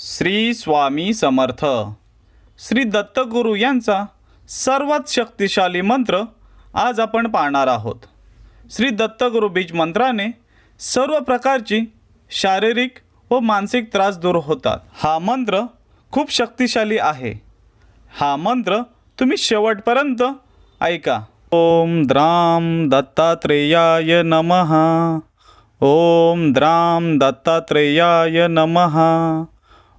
श्री स्वामी समर्थ. श्री दत्तगुरू यांचा सर्वात शक्तिशाली मंत्र आज आपण पाहणार आहोत. श्री दत्तगुरू बीज मंत्राने सर्व प्रकारची शारीरिक व मानसिक त्रास दूर होतात. हा मंत्र खूप शक्तिशाली आहे. हा मंत्र तुम्ही शेवटपर्यंत ऐका. ओम द्राम दत्तात्रेयाय नमः. ओम द्राम दत्तात्रेयाय नमः.